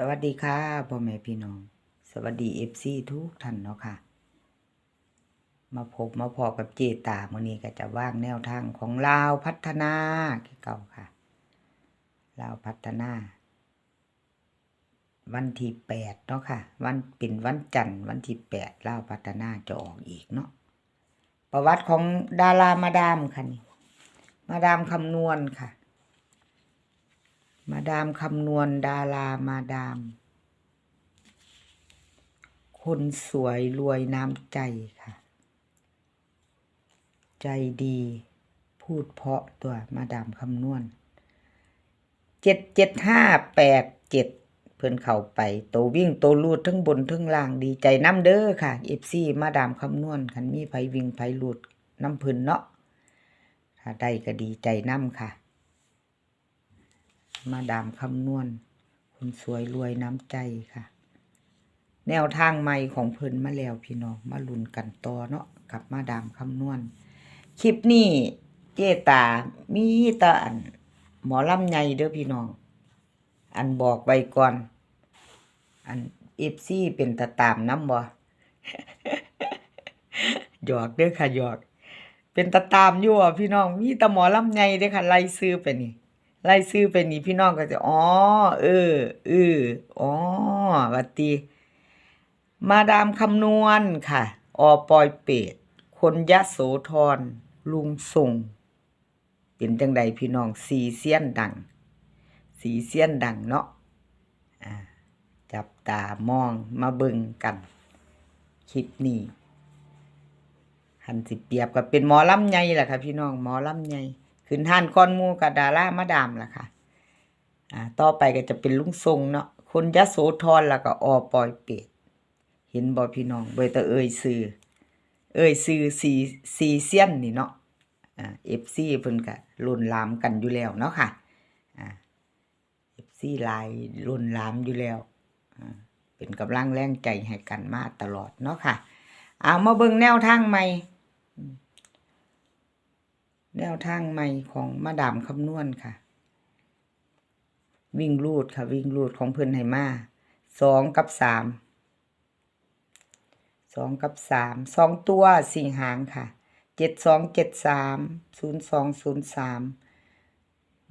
สวัสดีค่ะพ่อแม่พี่น้อง สวัสดีเอฟซีทุกท่านเนาะค่ะ มาพบมาพอกับเจตามื่อนี้ก็จะว่างแนวทางของลาวพัฒนาเก่าค่ะลาวพัฒนา วันที่แปดเนาะค่ะ วันเป็นวันจันทร์วันที่แปดลาวพัฒนาจะออกอีกเนาะประวัติของดารามาดามค่ะนี่มาดามคำนวณค่ะ มาดามคำนวณดารามาดาม คนสวยรวยน้ำใจค่ะ ใจดีพูดเพาะตัวมาดามคำนวณเจ็ดเจ็ดห้าแปดเจ็ดเพิ่อนเข้าไปโตวิ่งโตลูดทั้งบนทั้งล่างดีใจน้ำเด้อค่ะเอฟซีมาดามคำนวณคันมีไผวิ่งไผลูดน้ำพิ่นเนาะถ้าได้ก็ดีใจน้ำค่ะ มาดามคำนวณคนสวยรวยน้ำใจค่ะ แนวทางใหม่ของเพิ่นมาแล้วพี่น้องมาลุ้นกันต่อเนาะกับมาดามคำนวณคลิปนี้เจตามีตาอันหมอลำใหญ่เด้อพี่น้อง อันบอกไว้ก่อน อันเอฟซีเป็นตาตามน้ำบ่หยอกเด้อค่ะหยอก เป็นตาตามอยู่อะพี่น้อง มีตาหมอลำใหญ่เด้อค่ะไล่ซื้อไปนี่ ไล่ซื้อไปนี่พี่น้องก็จะอ๋อเออเอออ๋อวัดตีมาดามคำนวณค่ะ อปอยเป็ดคนยะโสธรลุงส่งเป็นจังใดพี่น้องสีเสี้ยนดัง สีเสี้ยนดังเนาะจับตามองมาเบิ่งกัน คลิปนี้หันสิเปียบกับเป็นหมอลำใหญ่แหละค่ะพี่น้องหมอลำใหญ่ ขึ้นท่านก้อนมูกับดารามาดามล่ะค่ะ อ่า ต่อไปก็จะเป็นลุงทรงเนาะ คนยะโสธรแล้วก็อปอยเป็ดเห็นบ่พี่น้องเบยแตะเอ่ยซื้อ เอ่ยซื้อสีสีเซียนนี่เนาะ อ่า FC เพิ่นก็ลุนลามกันอยู่แล้วเนาะค่ะ อ่า FC หลายลุนลามอยู่แล้ว อ่า เป็นกำลังแรงใจให้กันมาตลอดเนาะค่ะ เอามาเบิ่งแนวทางใหม่อืม แนวทางใหม่ของมาดามคำนวณค่ะ วิ่งรูดค่ะ วิ่งรูดของเพิ่นให้มาสองกับสามสองกับสามสองตัวสี่หางค่ะเจ็ดสองเจ็ดสามศูนย์สองศูนย์สาม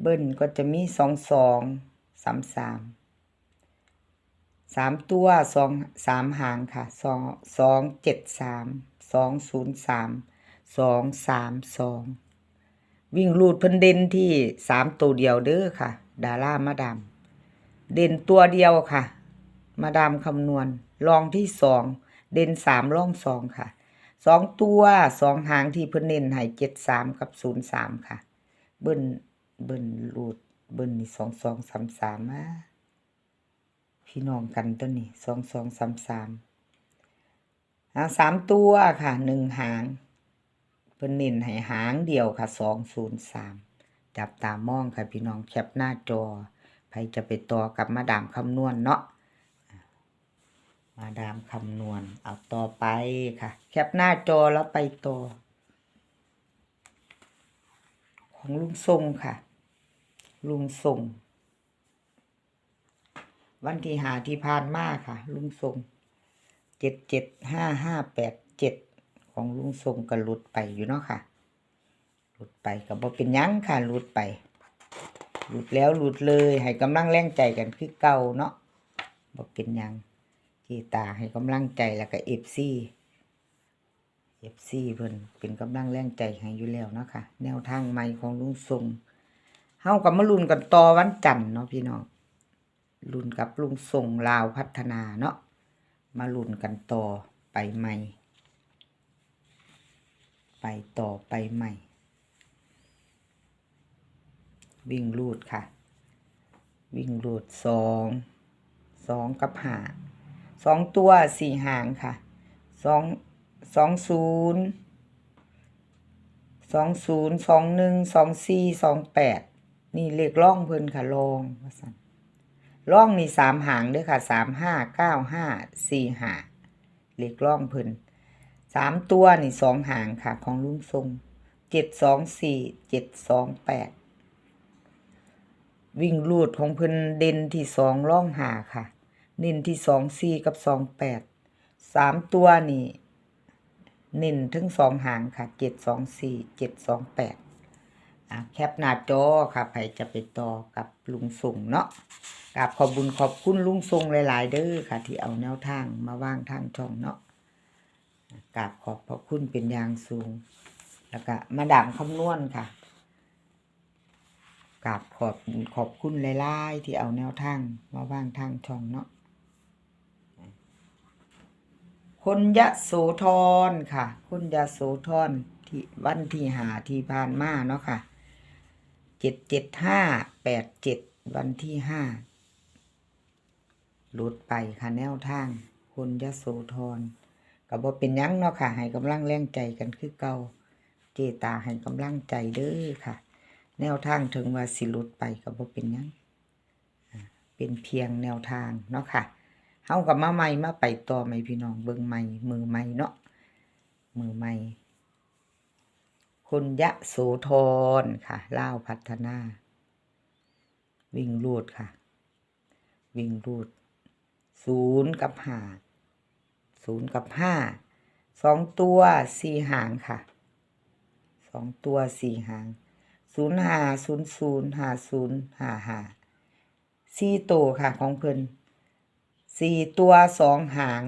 เบิ้ลก็จะมีสองสองสามสามสามตัวสองสามหางค่ะสองสองเจ็ดสามสองศูนย์สามสองสามสอง วิ่งรูดเพิ่นเด่นที่สามตัวเดียวเด้อค่ะ ดารามาดาม เด่นตัวเดียวค่ะ มาดามคำนวณรองที่สองเด่นสามรองสองค่ะสองตัวสองหางที่เพิ่นเน้นให้เจ็ดสามกับศูนย์สามค่ะ เบิ้ลเบิ้ลรูดเบิ้ลนี่สองสองสามสามมาพี่น้องกันตัวนี้สองสองสามสามหาสามตัวค่ะหนึ่งหาง เพิ่นเน้นให้หางเดียวค่ะสองศูนย์สามจับตามองค่ะพี่น้องแคปหน้าจอใครจะไปต่อกับมาดามคำนวณเนาะมาดามคำนวณเอาต่อไปค่ะ แคปหน้าจอแล้วไปต่อ ของลุงทรงค่ะ ลุงทรงวันที่หาที่ผ่านมาค่ะ ลุงทรงเจ็ดเจ็ดห้าห้าแปดเจ็ด ของลุงทรงก็หลุดไปอยู่เนาะค่ะ หลุดไปก็บ่เป็นยังค่ะหลุดไป หลุดแล้วหลุดเลยให้กำลังแรงใจกันคือเก่าเนาะบ่เป็นยังกีตาให้กำลังใจแล้วก็เอฟซีเอฟซีเพิ่นเป็นกำลังแรงใจให้อยู่แล้วเนาะค่ะ แนวทางใหม่ของลุงทรงเฮากับมาลุ้นกันต่อวันจันทร์เนาะพี่น้องลุ้นกับลุงทรงลาวพัฒนาเนาะมาลุ้นกันต่อไปใหม่ ไปต่อไปใหม่ วิ่งรูดค่ะ วิ่งรูดสองสองกับหาสองตัวสี่หางค่ะสองสองศูนย์สองศูนย์สองหนึ่งสองสี่สองแปดนี่เลขล่องเพิ่นค่ะลองว่าซั่นล่องนี่สามหางด้วยค่ะสามห้าเก้าห้าสี่หาเลขล่องเพิ่น สามตัวนี่สองหางค่ะ ของลุงทรงเจ็ดสองสี่เจ็ดสองแปดวิ่งลูดของเพิ่นเด่นที่สองล่องหาค่ะ เน้นที่สองสี่กับสองแปดสามตัวนี่เน้นถึงสองหางค่ะเจ็ดสองสี่เจ็ดสองแปดแคปหน้าจอค่ะใครจะไปต่อกับลุงส่งเนาะกราบขอบบุญขอบคุณลุงทรงหลาย ๆ เด้อค่ะ ที่เอาแนวทางมาว่างทางช่องเนาะ กราบขอบพระคุณเป็นอย่างสูง แล้วก็มาดามคำนวณค่ะกราบขอบขอบคุณหลายๆที่เอาแนวทางมาว่างทางช่องเนาะคนยะโสธรค่ะ คนยะโสธรที่วันที่หาที่ผ่านมาเนาะค่ะเจ็ดเจ็ดห้าแปดเจ็ดวันที่ห้าหลุดไปค่ะแนวทาง คนยะโสธร ก็บ่เป็นยังเนาะค่ะ ให้กำลังแรงใจกันคือเก่าเจตาให้กำลังใจเด้อค่ะ แนวทางถึงว่าสิลุดไปก็บ่เป็นยังเป็นเพียงแนวทางเนาะค่ะเฮากับมาใหม่มาไปต่อไหมพี่น้องเบิ่งใหม่มือใหม่เนาะมือใหม่คนยะโสธรค่ะล่าวพัฒนา วิ่งรูดค่ะ วิ่งรูดศูนย์กับหา ศูนย์กับห้าสองตัวสี่หางค่ะสองตัวสี่หางศูนย์ห้าศูนย์ศูนย์ห้าศูนย์ห้าห้าสี่ตัวค่ะของเพิ่นสี่ตัวสองหาง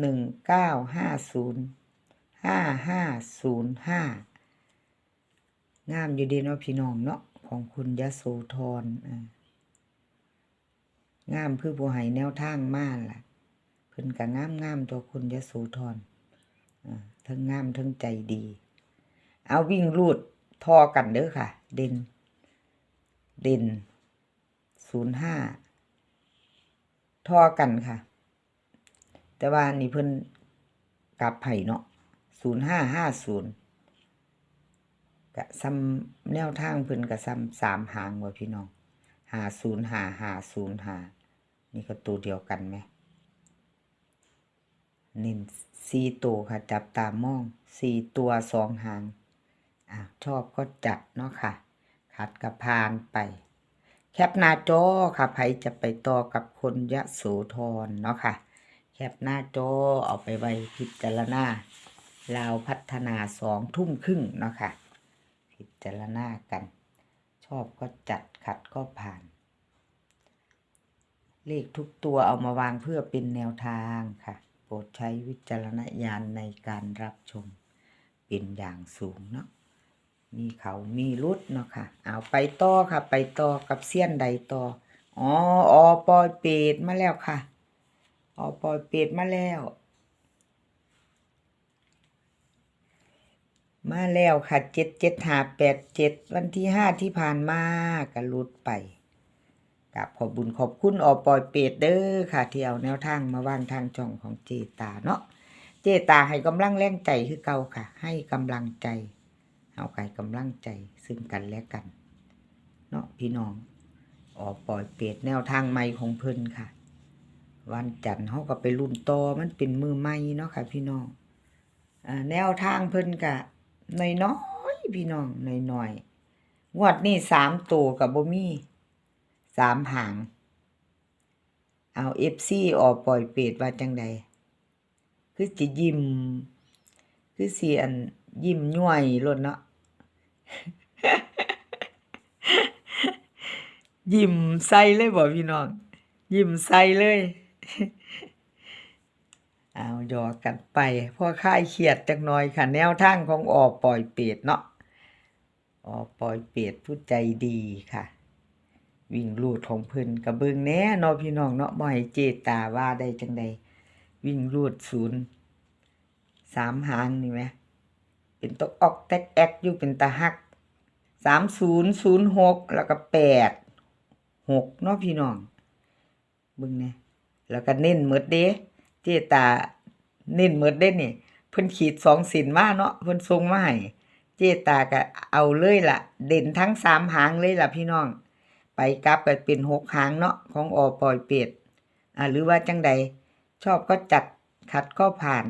หนึ่งเก้าห้าศูนย์ห้าห้าศูนย์ห้างามอยู่ดีเนาะพี่น้องเนาะของคุณยะโสธรงามคือผู้ให้แนวทางมาล่ะ เพิ่นก็งามงามตัวคุณยโสธรทั้งงามทั้งใจดี เอาวิ่งรูดทอกันเด้อค่ะ เด่น เด่นศูนย์ห้าทอกันค่ะ แต่ว่านี่เพิ่นกลับไผ่เนาะศูนย์ห้าห้าศูนย์กะซ้ำแนวทางเพิ่นกะซ้ำสามหางว่ะพี่น้องหาศูนย์หาหาศูนย์หานี่ก็ตัวเดียวกันไหม เน้นสี่ตัวค่ะ จับตามองสี่ตัวสองหางอะชอบก็จัดเนาะค่ะ ขัดกับพานไป แคปหน้าจอค่ะไผจะไปต่อกับคนยะโสธรเนาะค่ะ แคปหน้าจอเอาไปไว้พิจารณาลาวพัฒนาสองทุ่มครึ่งเนาะค่ะ พิจารณากัน ชอบก็จัดขัดก็ผ่าน เลขทุกตัวเอามาวางเพื่อเป็นแนวทางค่ะ ดใช้วิจารณญาณในการรับชมเป็นอย่างสูงเนาะมีเขามีรุดเนาะค่ะ เอาไปต่อค่ะ ไปต่อกับเสี้ยนใดต่อ อ๋อออปอยเป็ดมาแล้วค่ะออปอยเป็ดมาแล้ว มาแล้วค่ะเจ็ดเจ็ดหาแปดเจ็ดวันที่ห้าที่ผ่านมาก็รุดไป กับขอบบุญขอบคุณออปอยเป็ดเด้อค่ะที่เอาแนวทางมาวางทางช่องของเจตาเนาะเจตาให้กำลังแรงใจคือเก่าค่ะ ให้กำลังใจเอาไก่กำลังใจซึ่งกันและกันเนาะพี่น้องออกปล่อยเปรตแนวทางใหม่ของเพิ่นค่ะ วันจันทร์เขาก็ไปรุ่นต่อมันเป็นมือใหม่เนาะค่ะ พี่น้องอแนวทางเพิ่นกะในน้อยพี่น้องในน้อยๆงวดนี้สามตัวกับบ่มี สามหาง เอาเอฟซีออกปล่อยเปรตว่าจังใดคือจะยิ้ม คือเสียนยิ้มย่วยล้นเนาะยิ้มใส่เลยบ่พี่น้อง ยิ้มใส่เลย เอาหยอกกันไปพ่อค่ายเครียดจักหน่อยค่ะ แนวทางของออปล่อยเปรตเนาะออปล่อยเปรตผู้ใจดีค่ะ วิ่งลูดของเพิ่นกระเบิงแน่เนาะพี่น้องเนาะบ่ให้เจตาว่าได้จังใดวิ่งลูดศูนย์สามหางนี่ไหมเป็นตกออกแตกแอกอยู่เป็นตาหักสามศูนย์ศูนย์หกแล้วก็แปดหกเนาะพี่น้องเบึงเนี่ยแล้วก็เน้นเมดเด้เจตาเน้นเมดเด้นี่เพิ่นขีดสองสินมาเนาะเพิ่นส่งมาให้เจตาก็เอาเลยล่ะ เด่นทั้งสามหางเลยล่ะพี่น้อง ไปกลับก็เป็นหกหางเนาะของอปล่อยเป็ดอ่าหรือว่าจังใดชอบก็จัดขัดก็ผ่าน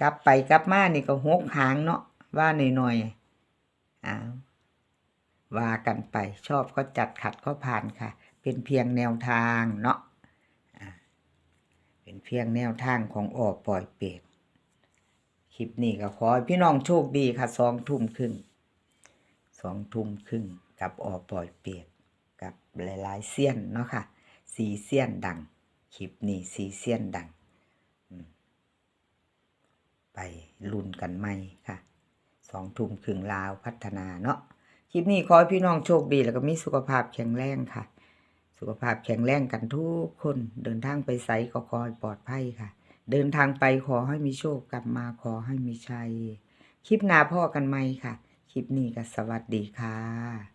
กลับไปกลับมานี่ก็หกหางเนาะว่าหน่อยๆอ้าว่ากันไปชอบก็จัดขัดก็ผ่านค่ะ เป็นเพียงแนวทางเนาะเป็นเพียงแนวทางของออปล่อยเป็ดคลิปนี้ก็ขอให้พี่น้องโชคดีค่ะสองทุ่มครึ่งสองทุ่มครึ่ง กับออกปล่อยเป็ดกับหลายๆเซียนเนาะค่ะสีเซียนดังคลิปนี้สีเซียนดังไปลุ้นกันไหมค่ะสองทุ่มครึ่งลาวพัฒนาเนาะคลิปนี้ขอให้พี่น้องโชคดีแล้วก็มีสุขภาพแข็งแรงค่ะ สุขภาพแข็งแรงกันทุกคนเดินทางไปไสก็ขอให้ปลอดภัยค่ะ เดินทางไปขอให้มีโชคกลับมาขอให้มีชัย คลิปหน้าพ่อกันไหมค่ะ คลิปนี้ก็สวัสดีค่ะ